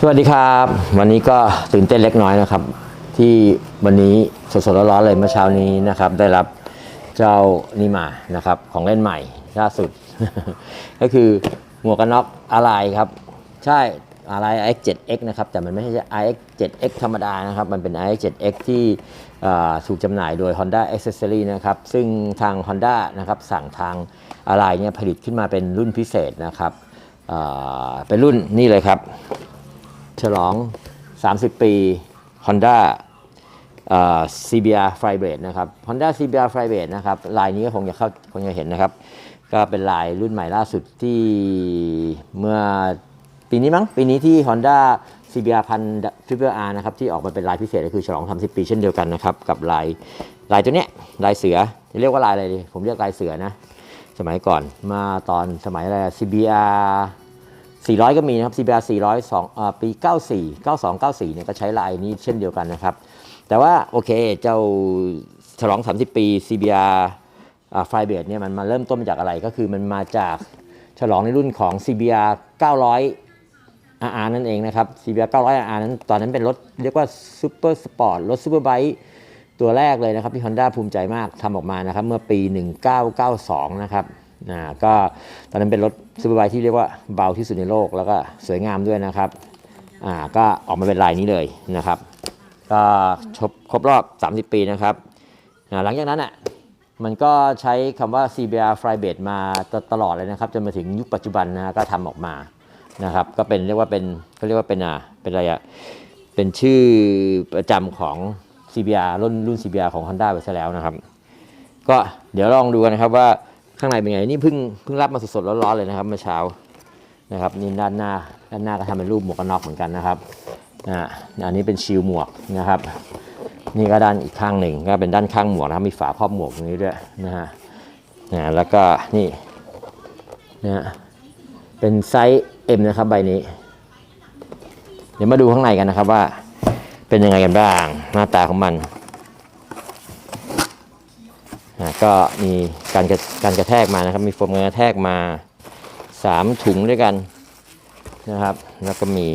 สวัสดีครับ วันนี้ก็ตื่นเต้นเล็กน้อยนะครับ ที่วันนี้สดๆร้อนๆเลยเมื่อเช้านี้นะครับ ได้รับเจ้านี่มานะครับ ของเล่นใหม่ล่าสุด ก็คือหมวกกันน็อกอะไรครับ ใช่อะไร iX 7X นะครับ แต่มันไม่ใช่ iX 7X ธรรมดานะครับ มันเป็น iX 7X ที่อ่าถูกจำหน่ายโดย Honda Accessory นะครับ ซึ่งทาง Honda นะครับ สั่งทางอะไรเนี่ยผลิตขึ้นมาเป็นรุ่นพิเศษนะครับเป็นรุ่นนี่เลยครับ ฉลอง 30 ปี Honda CBR Flybird นะครับ Honda CBR Flybird นะครับลายนี้ก็คงจะเข้าคงจะเห็นนะครับ ก็เป็นลายรุ่นใหม่ล่าสุดที่เมื่อปีนี้มั้งปีนี้ที่ Honda CBR พัน Triple R นะครับที่ออกมาเป็นลายพิเศษก็คือฉลอง 30 ปีเช่นเดียวกันนะครับ กับลายลายตัวเนี้ยลายเสือเรียกว่าลายอะไรดีผมเรียกลายเสือนะ สมัยก่อนมาตอนสมัยอะไร CBR 400 ก็มีนะครับ CBR 400สองอ่าปี 94 92 94เนี่ยก็ใช้ลายนี้เช่นเดียวกันนะครับ แต่ว่าโอเคเจ้าฉลอง 30 ปี CBR อ่า Flybird เนี่ยมันมาเริ่มต้นมาจากอะไรก็คือมันมาจากฉลองในรุ่นของ CBR 900 RR นั่นเองนะครับ CBR 900 RR นั้นตอนนั้นเป็นรถเรียกว่าซูเปอร์สปอร์ตรถซูเปอร์ไบค์ตัวแรกเลยนะครับที่ Honda ภูมิใจมากทำออกมานะครับเมื่อปี 1992 นะครับ อ่าก็ตอนนั้นเป็นรถซูเปอร์ไบค์ที่เรียกว่าเบาที่สุดในโลกแล้วก็สวยงามด้วยนะครับอ่าก็ออกมาเป็นลายนี้เลยนะครับก็ครบครบรอบ 30 ปีนะครับหลังจากนั้นอะมันก็ใช้คำว่า CBR Flybird มาตตลอดเลยนะครับจนมาถึงยุคปัจจุบันนะฮะก็ทำออกมานะครับก็เป็นเรียกว่าเป็นก็เรียกว่าเป็นอ่าเป็นอะไรอะเป็นชื่อประจำของ CBR รุ่นรุ่น CBR ของ Honda ไปซะแล้วนะครับ ก็เดี๋ยวลองดูกันนะครับว่า ข้างในเป็นไงนี่เพิ่งเพิ่งรับมาสดๆร้อนๆเลยนะครับเมื่อเช้านะครับนี่ด้านหน้าด้านหน้าก็ทำเป็นรูปหมวกกันน็อกเหมือนกันนะครับอ่าอันนี้เป็นชิลหมวกนะครับ นี่ก็ด้านอีกข้างหนึ่งก็เป็นด้านข้างหมวกนะครับมีฝาครอบหมวกตรงนี้ด้วยนะฮะนะแล้วก็นี่นะฮะเป็นไซส์ M นะครับใบนี้ เดี๋ยวมาดูข้างในกันนะครับว่าเป็นยังไงกันบ้างหน้าตาของมัน ก็มีการกระการกระแทกมานะครับ มีโฟมกระแทกมา 3 ถุงด้วยกันนะครับ แล้วก็มี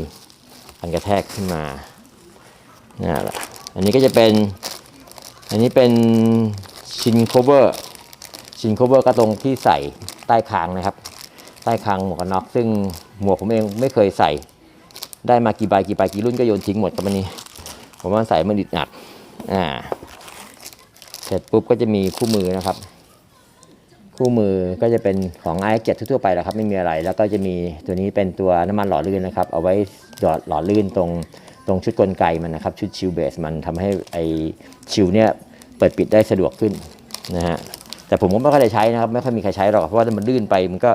มันกระแทกขึ้นมานี่แหละอันนี้ก็จะเป็น อันนี้เป็นชินโคเวอร์ชินโคเวอร์ก็ตรงที่ใส่ใต้คางนะครับ ใต้คางหมวกกันน็อกซึ่งหมวกผมเองไม่เคยใส่ ได้มากี่ใบกี่ใบกี่รุ่นก็โยนทิ้งหมดกับมันนี้ ผมว่าใส่มันดิดหนักอ่า สร็จปุ๊บก็จะมีคู่มือนะครับ คู่มือก็จะเป็นของ i 7ทั่วไปแหละครับไม่มีอะไร แล้วก็จะมีตัวนี้เป็นตัวน้ำมันหล่อลื่นนะครับ เอาไว้หยอดหล่อลื่นตรงตรงชุดกลไกมันนะครับ ชุดชิลเบสมันทำให้ไอชิลเนี่ยเปิดปิดได้สะดวกขึ้นนะฮะแต่ผมก็ไม่ค่อยได้ใช้นะครับ ไม่ค่อยมีใครใช้หรอกเพราะว่ามันลื่นไปมันก็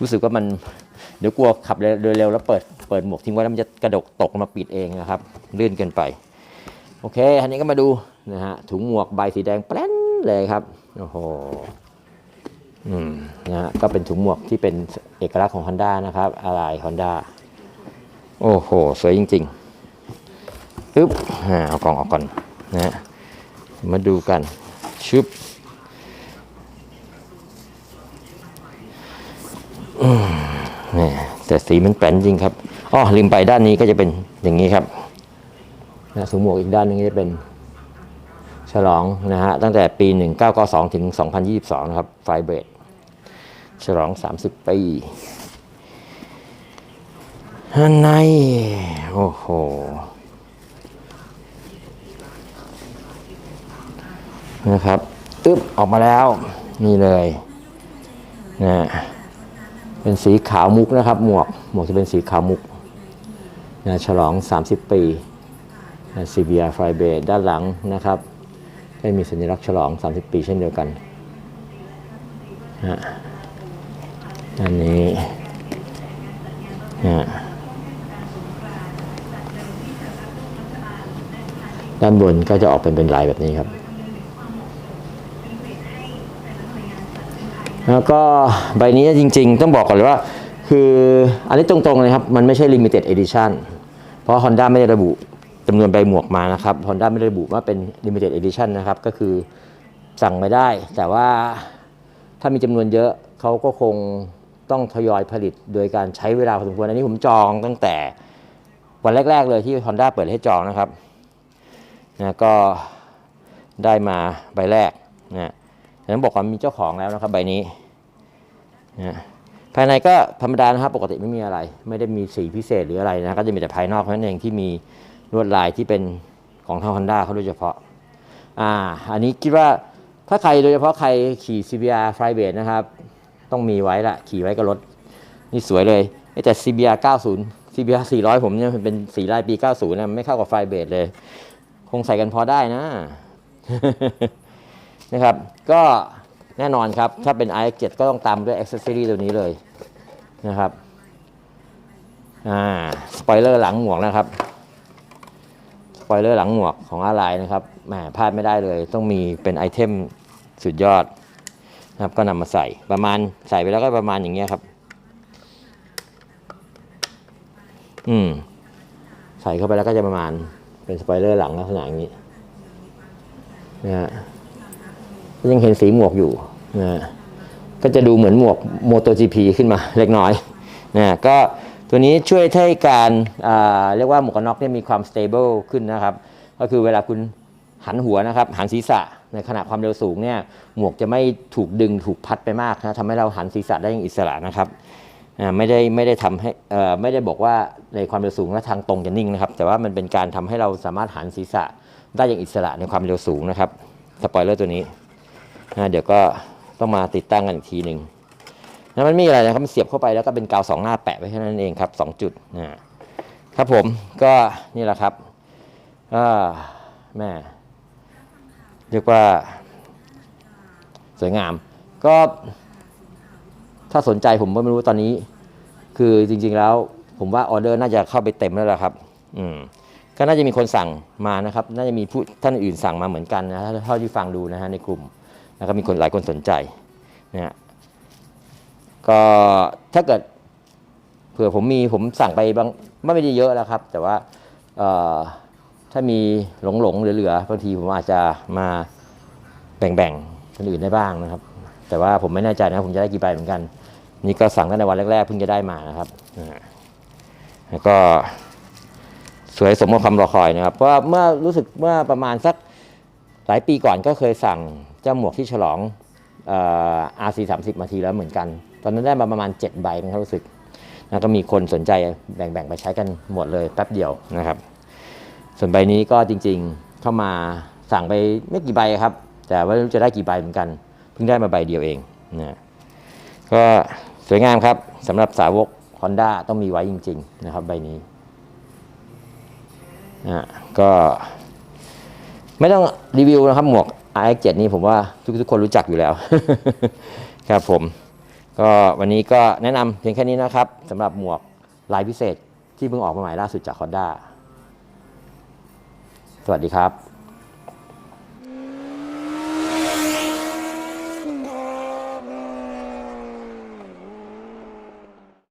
รู้สึกว่ามันเดี๋ยวกลัวขับเร็วๆแล้วเปิดเปิดหมวกทิ้งไว้แล้วมันจะกระดกตกมาปิดเองนะครับลื่นเกินไป อเคอันนี้ก็มาดูนะฮะถุงหมวกใบสีแดงแปลนเลยครับโอ้โหอืมนะฮะก็เป็นถุงหมวกที่เป็นเอกลักษณ์ของ Honda นะครับ อะไร Honda โอ้โห สวยจริงๆปึ๊บเอากล่องออกก่อนนะฮะมาดูกันชุบนี่แต่สีมันแปลนจริงครับอ๋อลืมไปด้านนี้ก็จะเป็นอย่างนี้ครับ นะถุงหมวกอีกด้านหนึงจะเป็นฉลองนะฮะตั้งแต่ปี 1992 ถึง 2022 นะครับไฟเบรดฉลอง 30 ปีฮันในโอ้โหนะครับตึ๊บออกมาแล้ว นี่เลยนะเป็นสีขาวมุกนะครับ หมวก หมวกจะเป็นสีขาวมุกนะฉลอง 30 ปี CBR f l y b a d ด้านหลังนะครับได้มีสัญลักษณ์ฉลอง 30 ปีเช่นเดียวกันนะอันนี้นะด้านบนก็จะออกเป็นเป็นลายแบบนี้ครับ แล้วก็ใบนี้จริง ๆ ต้องบอกก่อนเลยว่า คืออันนี้ตรงๆเลยครับ มันไม่ใช่ limited edition เพราะ Honda ไม่ได้ระบุ จำนวนใบหมวกมานะครับ Honda ไม่ได้ระบุว่าเป็น limited edition นะครับ ก็คือสั่งไม่ได้ แต่ว่าถ้ามีจำนวนเยอะเขาก็คงต้องทยอยผลิตโดยการใช้เวลาพอสมควร อันนี้ผมจองตั้งแต่วันแรก ๆ เลยที่ Honda เปิดให้จองนะครับนะก็ได้มาใบแรกนะแต่ต้องบอกว่ามีเจ้าของแล้วนะครับใบนี้นะภายในก็ธรรมดานะครับ ปกติไม่มีอะไร ไม่ได้มีสีพิเศษหรืออะไรนะ ก็จะมีแต่ภายนอกเท่านั้นเองที่มี ลวดลายที่เป็นของทาง Honda เขาโดยเฉพาะ อ่า อันนี้คิดว่าถ้าใครโดยเฉพาะใครขี่ CBR f l y b a s e นะครับ ต้องมีไว้ละขี่ไว้กับรถ นี่สวยเลยเอ้ยแต่ CBR 90 CBR 400 ผมเนี่ยมันเป็นสีลายปี 90นะมันไม่เข้ากับไฟเบสเลย คงใส่กันพอได้นะ นะครับ ก็แน่นอนครับ ถ้าเป็น iX7 ก็ต้องตามด้วย accessory ตัวนี้เลยนะครับ อ่า สปอยเลอร์หลังหมวกนะครับ ปอยเลอร์หลังหมวกของอะไรนะครับแหมพลาดไม่ได้เลย ต้องมีเป็นไอเทมสุดยอดนะครับก็นำมาใส่ประมาณใส่ไปแล้วก็ประมาณอย่างเงี้ยครับ อืม ใส่เข้าไปแล้วก็จะประมาณเป็นสปอยเลอร์หลังลักษณะอย่างนี้นะฮะก็ยังเห็นสีหมวกอยู่นะฮะก็จะดูเหมือนหมวก MotoGP ขึ้นมาเล็กน้อยนะฮะก็ ตัวนี้ช่วยให้การเรียกว่าหมวกกันน็อกเนี่ยมีความ stable ขึ้นนะครับ ก็คือเวลาคุณหันหัวนะครับ หันศีรษะในขณะความเร็วสูงเนี่ยหมวกจะไม่ถูกดึงถูกพัดไปมากนะทำให้เราหันศีรษะได้อย่างอิสระนะครับไม่ได้ไม่ได้ทำให้ไม่ได้บอกว่าในความเร็วสูงและทางตรงจะนิ่งนะครับ แต่ว่ามันเป็นการทำให้เราสามารถหันศีรษะได้อย่างอิสระในความเร็วสูงนะครับสปอยเลอร์ตัวนี้เดี๋ยวก็ต้องมาติดตั้งกันอีกทีหนึ่ง นะมันไม่มีอะไรนะครับมันเสียบเข้าไปแล้วก็เป็นกาวสองหน้าแปะไว้แค่นั้นเองครับสองจุดนะครับผมก็นี่แหละครับอแม่เรียกว่า สวยงาม ก็ถ้าสนใจผมก็ไม่รู้ตอนนี้ คือจริง ๆแล้ว ผมว่าออเดอร์น่าจะเข้าไปเต็มแล้วละครับ อืมก็น่าจะมีคนสั่งมานะครับ น่าจะมีผู้ท่านอื่นสั่งมาเหมือนกันนะเท่าที่ฟังดูนะฮะในกลุ่มแล้วก็มีคนหลายคนสนใจนะฮะ ก็ถ้าเกิดเผื่อผมมีผมสั่งไปบางไม่ได้เยอะแล้วครับ แต่ว่าถ้ามีหลงหลงเหลือๆบางทีผมอาจจะมาแบ่งๆคนอื่นได้บ้างนะครับ แต่ว่าผมไม่แน่ใจนะผมจะได้กี่ใบเหมือนกัน นี่ก็สั่งตั้งแต่วันแรกๆเพิ่งจะได้มานะครับแล้วก็สวยสมกับความรอคอยนะครับเพราะว่าเมื่อรู้สึกเมื่อประมาณสักหลายปีก่อนก็เคยสั่งเจ้าหมวกที่ฉลอง อ RC 30มาทีแล้วเหมือนกัน ตอนนั้นได้มาประมาณ 7 ใบนะครับรู้สึกแล้วก็มีคนสนใจแบ่งๆไปใช้กันหมดเลยแป๊บเดียวนะครับ ส่วนใบนี้ก็จริงๆเข้ามาสั่งไปไม่กี่ใบครับ แต่ว่ารู้จะได้กี่ใบเหมือนกัน เพิ่งได้มาใบเดียวเองนะก็สวยงามครับสำหรับสาวก Honda ต้องมีไว้จริง ๆ นะครับ ใบนี้นะก็ ไม่ต้องรีวิวนะครับหมวก RX7 นี่ผมว่าทุกๆคนรู้จักอยู่แล้ว ครับผม ก็วันนี้ก็แนะนำเพียงแค่นี้นะครับสำหรับหมวกลายพิเศษที่เพิ่งออกมาใหม่ล่าสุดจาก Honda สวัสดีครับ